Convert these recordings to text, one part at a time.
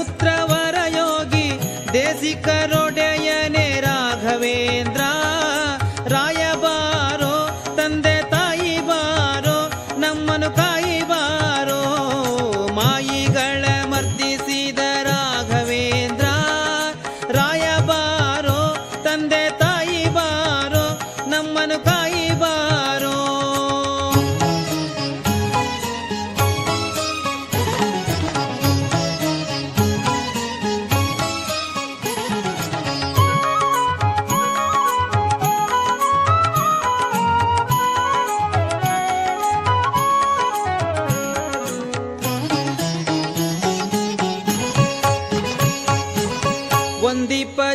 ವರಪುತ್ರ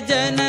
जन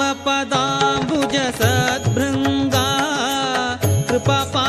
पदा भुजसत् वृन्दा कृपा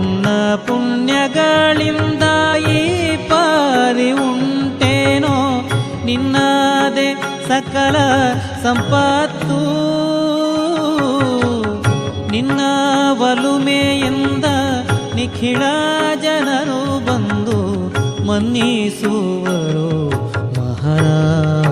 ಎನ್ನ ಪುಣ್ಯಗಳಿಂದ ಈ ಪಾರಿ ಉಂಟೇನೋ? ನಿನ್ನದೇ ಸಕಲ ಸಂಪತ್ತು. ನಿನ್ನ ವಲುಮೆಯಿಂದ ನಿಖಿಳ ಜನರು ಬಂದು ಮನ್ನಿಸುವರು ಮಹಾರಾಯ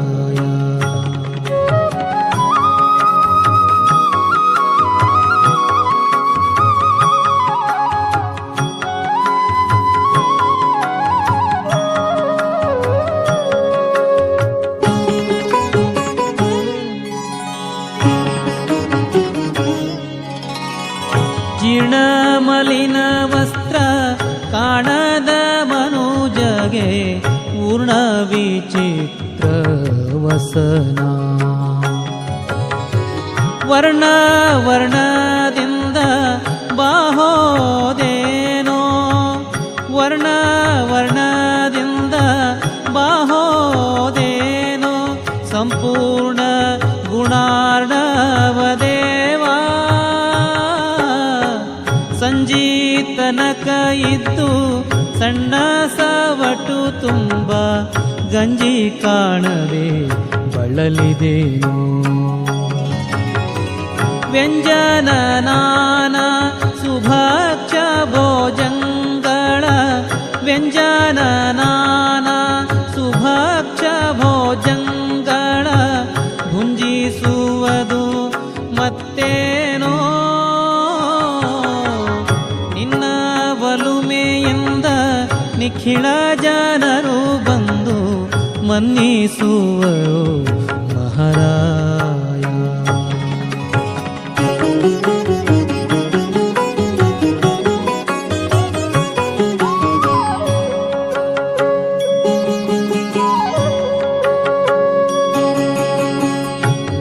ಜೀರ್ಣ ಮಲಿನ ವಸ್ತ್ರ ಕಾಣದ ಮನುಜಗೆ ಪೂರ್ಣ ವಿಚಿತ್ರ ವಸನ ವರ್ಣ ವರ್ಣದಿಂದ ತುಂಬ ಗಂಜಿ ಕಾಣದೆ ಬಳಲಿದೇನು ವ್ಯಂಜನ ನಾನ ಸುಭಕ್ಷ ಭೋಜಂಗಳ ವ್ಯಂಜನ ಮನ್ನಿಸುವರು ಮಹಾರಾಯ.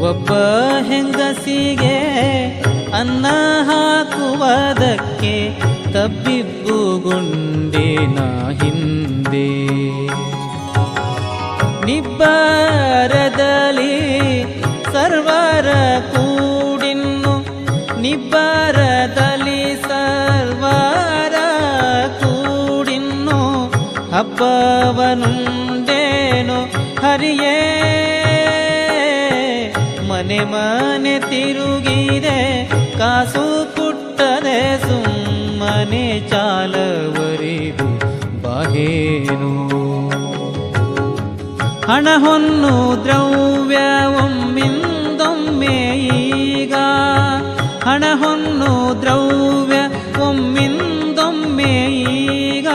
ಒಬ್ಬ ಹೆಂಗಸಿಗೆ ಅನ್ನ ಹಾಕುವುದಕ್ಕೆ ತಬ್ಬಿಬ್ಬುಗೊಂಡಿನ ಹಿಂದೆ? ನಿಬ್ಬರದಲ್ಲಿ ಸರ್ವರ ಕೂಡಿನ್ನು ನಿಬ್ಬರದಲ್ಲಿ ಸರ್ವರ ಕೂಡಿನ್ನು ಹಬ್ಬವನುಂದೇನು ಹರಿಯೇ? ಮನೆ ಮನೆ ತಿರುಗಿದೆ, ಕಾಸು ಪುಟ್ಟದೆ ಸುಮ್ಮನೆ ಚಾಲವರಿದು ಬಾಹೇನು? ಹಣ ಹೊನ್ನು ದ್ರವ್ಯ ಒಮ್ಮಿಂದೊಮ್ಮೆ ಈಗ. ಹಣ ಹೊನ್ನು ದ್ರವ್ಯ ಒಮ್ಮಿಂದೊಮ್ಮೆ ಈಗ.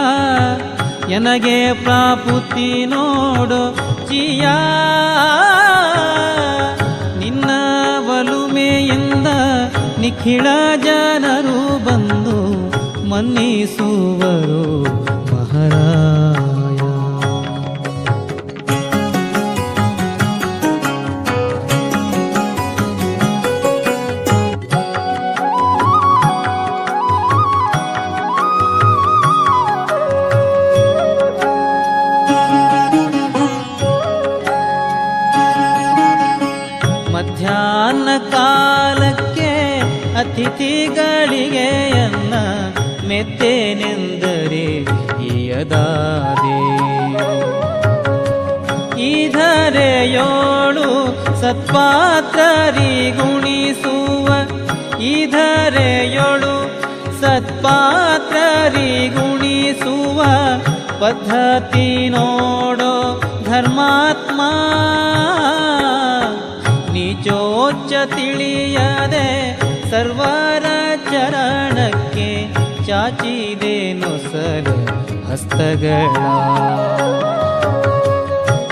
ಎನಗೆ ಪ್ರಾಪುತಿ ನೋಡು ಚಿಯ. ನಿನ್ನ ಬಲುಮೆಯಿಂದ ನಿಖಿಳ ಜನರು ಬಂದು ಮನ್ನಿಸುವರು. ಮಧ್ಯಾಹ್ನ ಕಾಲಕ್ಕೆ ಅತಿಥಿಗಳಿಗೆ ಅನ್ನ ಮೆತ್ತೇನೆಂದರೆ ಈಯದಾದೆ ಇದರೆಯೋಳು ಸತ್ಪಾತ್ರರಿ ಗುಣಿಸುವ ಇದರೆಯೋಳು ಸತ್ಪಾತ್ರರಿ ಗುಣಿಸುವ ಪದ್ಧತಿ ನೋಡೋ ಧರ್ಮಾತ್ಮ. ನೀಚೋಚ್ಚ ತಿಳಿಯದೆ ಸರ್ವರ ಚರಣಕ್ಕೆ ಚಾಚಿದೆ ಸರ ಹಸ್ತಗಳ.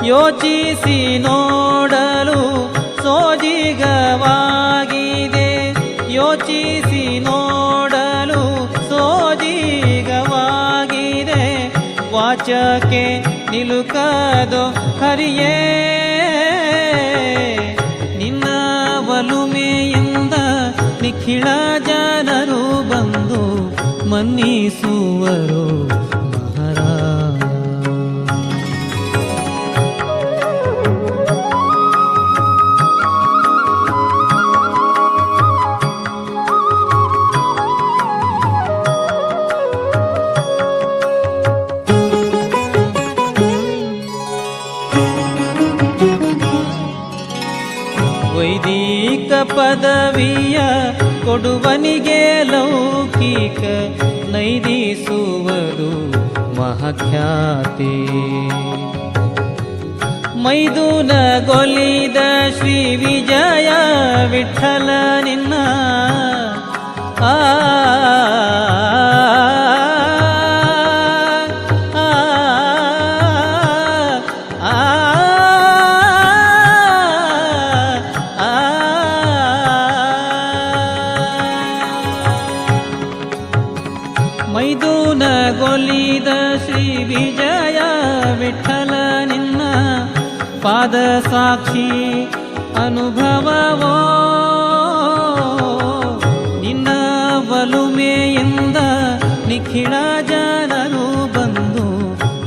ಯೋಚಿಸಿ ನೋಡಲು ಸೋಜಿಗವಾಗಿದೆ ಯೋಚಿಸಿ ನೋಡಲು ಸೋಜಿಗವಾಗಿದೆ ವಾಚಕ್ಕೆ ನಿಲುಕದು ಹರಿಯೇ ನಿಖಿಳ ಜನರು ಬಂದು ಮನ್ನಿಸುವರು ಮಹಾರಾಯ ವೈದಿಕ ಪದವಿಯ ಕೊಡುವನಿಗೆ ಲೌಕಿಕ ನೈದಿಸುವುದು ಮಹಾಖ್ಯಾತಿ. ಮೈದುನ ಗೊಲಿದ ಶ್ರೀ ವಿಜಯ ವಿಠಲ ನಿನ್ನ ಆ ಆ, ಗೊಲಿದ ಶ್ರೀ ವಿಜಯ ವಿಠಲ ನಿನ್ನ ಪಾದ ಸಾಕ್ಷಿ ಅನುಭವವೋ. ನಿನ್ನ ಒಲುಮೆಯಿಂದ ನಿಖಿಳ ಜನರು ಬಂದು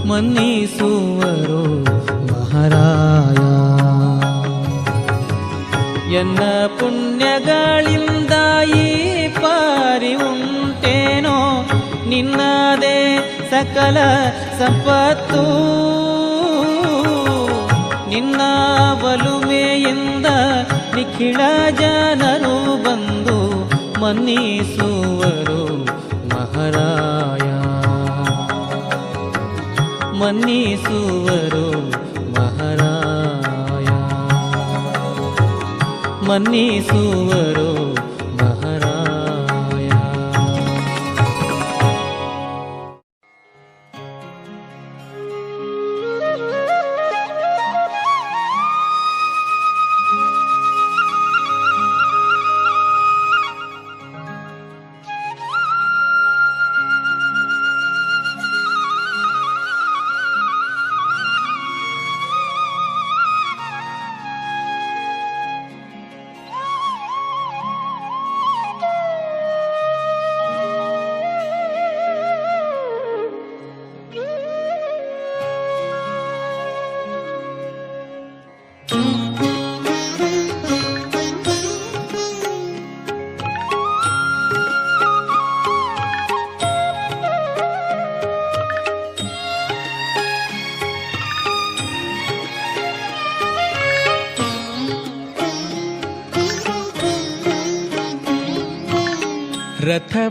ಮನ್ನಿಸುವರು ಮಹಾರಾಯ. ಎನ್ನ ಪುಣ್ಯಗಳಿಂದ ಈ ಪಾರಿ ಉಂಟೇನೋ ನಿನ್ನದೇ ಸಕಲ ಸಂಪತ್ತು. ನಿನ್ನ ಬಲುಮೆಯಿಂದ ನಿಖಿಳ ಜನರು ಬಂದು ಮನ್ನಿಸುವರು ಮಹಾರಾಯ. ಮನ್ನಿಸುವರು ಮಹಾರಾಯ. ಮನ್ನಿಸುವರು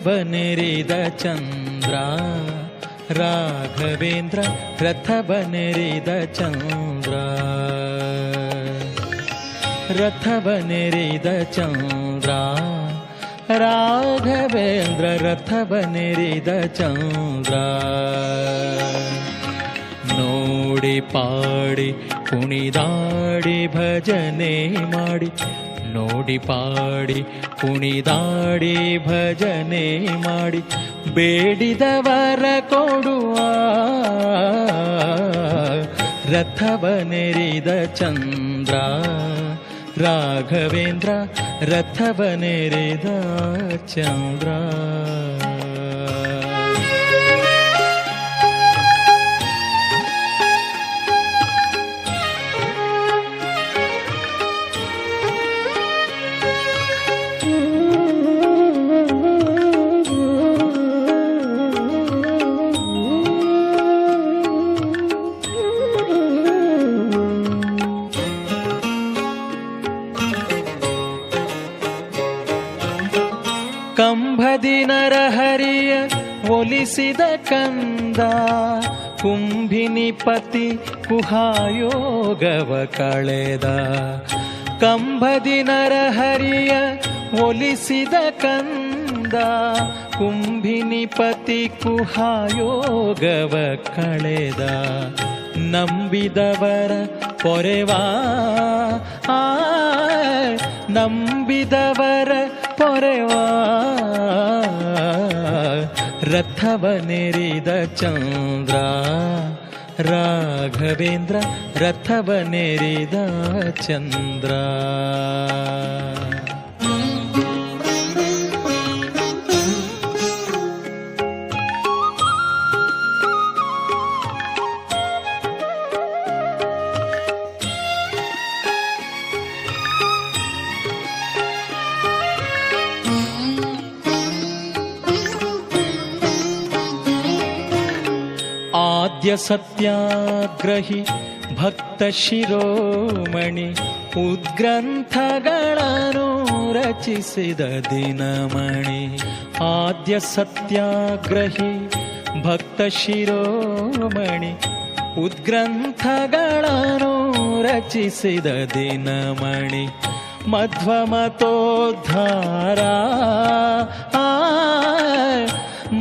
बनेर चन्द्रा राघवेन्द्र रथ बनेर चन्द्रा रथ चन्द्रा राघवेन्द्र रथ चन्द्रा नोडि पाडि कुणिदाडि भजने माडि ನೋಡಿ ಪಾಡಿ ಕುಣಿದಾಡಿ ಭಜನೆ ಮಾಡಿ ಬೇಡಿದವರ ಕೊಡುವ ರಥವನೆರಿದ ಚಂದ್ರ ರಾಘವೇಂದ್ರ ರಥವನೆರಿದ ಚಂದ್ರ. ಒಲಿಸಿದ ಕಂದ ಕುಂಭಿನಿಪತಿ ಕುಹಾಯೋಗವ ಕಳೆದ ಕಂಬದಿ ನರಹರಿಯ ಒಲಿಸಿದ ಕಂದ ಕುಂಭಿನಿಪತಿ ಕುಹಾಯೋಗವ ಕಳೆದ ನಂಬಿದವರ ಪೊರೆವಾ ಆ ನಂಬಿದವರ ಪೊರೆವಾ ರಥವನೆರಿದ ಚಂದ್ರ ರಾಘವೇಂದ್ರ ರಥವನೆರಿದ ಚಂದ್ರ. आद्यसत्याग्रहि भक्तशिरोमणि उद्ग्रन्थगणनो रचिसिद दिनमणि आद्यसत्याग्रहि भक्तशिरोमणि उद्ग्रन्थगणनो रचिसिद दिनमणि। दीन मणि मध्वमतोद्धारा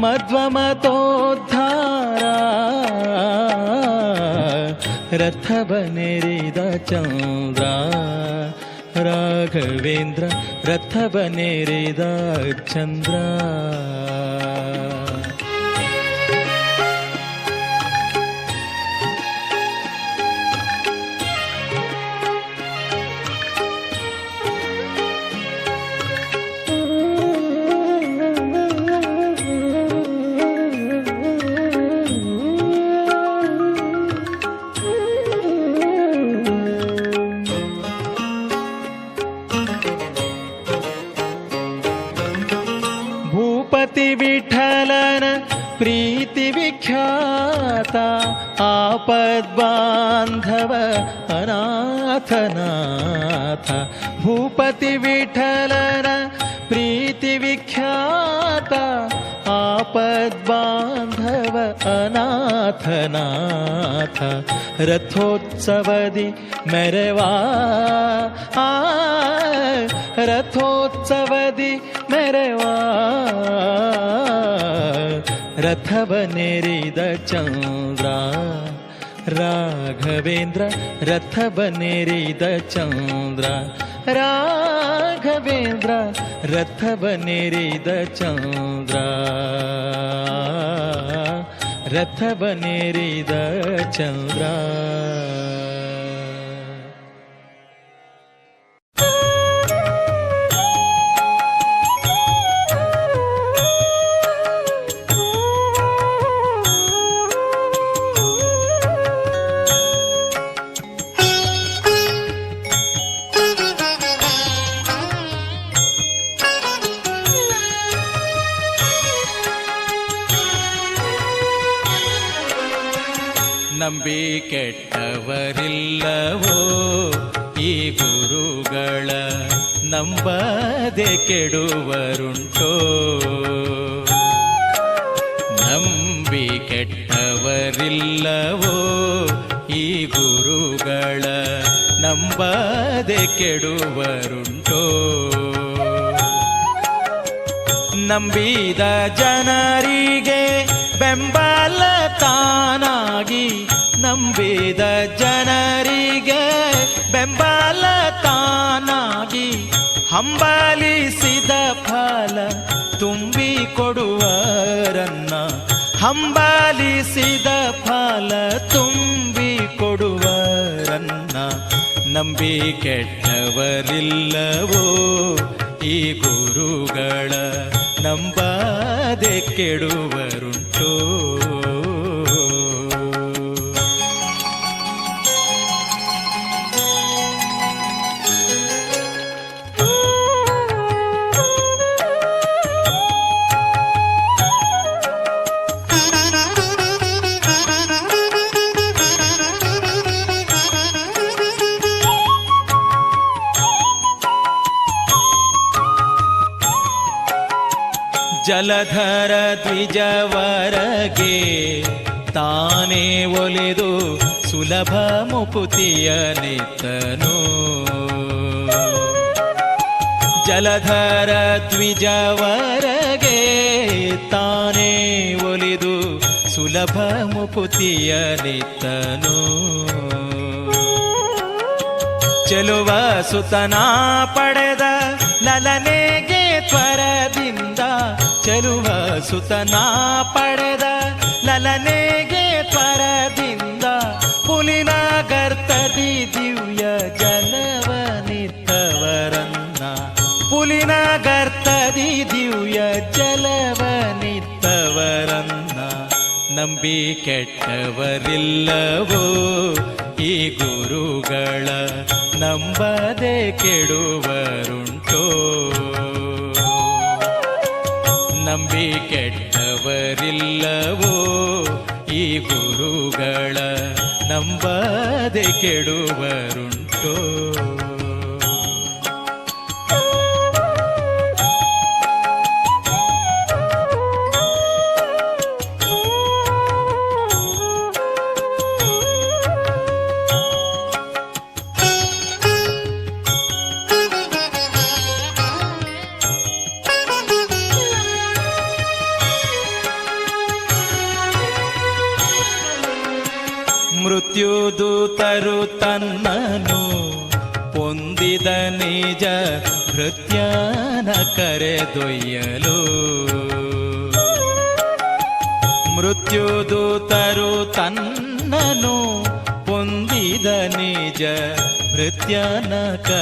मध्वमतोद्धारा। रथबनिरृदचन्द्रा राघवेन्द्र रथभनिरृदा चन्द्रा जगन्नाथ रथोत्सवदि मेरवा। रथोत्सवदि मेरवा। रथ बनेद चन्द्रा। राघवेन्द्र रथ बृद चन्द्रा। राघवेन्द्र रथ बृद चन्द्रा। ರಥವನೆರಿದ ಚಂದ್ರ. ಕೆಟ್ಟವರಿಲ್ಲವೋ ಈ ಗುರುಗಳ ನಂಬದೆ ಕೆಡುವರುಂಟೋ ನಂಬಿ ಕೆಟ್ಟವರಿಲ್ಲವೋ ಈ ಗುರುಗಳ ನಂಬದೆ ಕೆಡುವರುಂಟೋ ನಂಬಿದ ಜನರಿಗೆ ಬೆಂಬಲ ತಾನಾಗಿ ನಂಬಿದ ಜನರಿಗೆ ಬೆಂಬಲ ತಾನಾಗಿ ಹಂಬಲಿಸಿದ ಫಲ ತುಂಬಿ ಕೊಡುವರನ್ನ ಹಂಬಲಿಸಿದ ಫಲ ತುಂಬಿ ಕೊಡುವರನ್ನ ನಂಬಿ ಕೆಟ್ಟವರಿಲ್ಲವೋ ಈ ಗುರುಗಳ ನಂಬದೆ ಕೆಡುವರುಂಟೋ ಜಲಧರ ದ್ವಿಜವರಗೆ ತಾನೇ ಒಲಿದು ಸುಲಭ ಮುಪುತಿಯ ನಿತ್ತನು. ಜಲಧರ ದ್ವಿಜವರಗೆ ತಾನೇ ಒಲಿದು ಸುಲಭ ಮುಪುತಿಯ ನಿತ್ತನು. ಚೆಲುವ ಸುತನಾ ಪಡೆದ ಚೆಲುವ ಸುತನ ಪಡೆದ ಲಲನೆಗೆ ತ್ವರದಿಂದ ಪುಲಿನ ಗರ್ತದಿ ದಿವ್ಯ ಜಲವನಿತ್ತವರನ್ನ ಪುಲಿನ ಗರ್ತದಿ ದಿವ್ಯ ಜಲವನಿತ್ತವರನ್ನ ನಂಬಿ ಕೆಟ್ಟವರಿಲ್ಲವೋ ಈ ಗುರುಗಳ ನಂಬದೆ ಕೆಡುವರುಂಟೋ. ನಂಬದೆ ಕೆಡುವರುಂಟೋ ಕರೆದೊಯ್ಯಲು. ಮೃತ್ಯುದೂತರು ತನ್ನನು ಹೊಂದಿದ ನಿಜ ಭೃತ್ಯನ ಕರೆ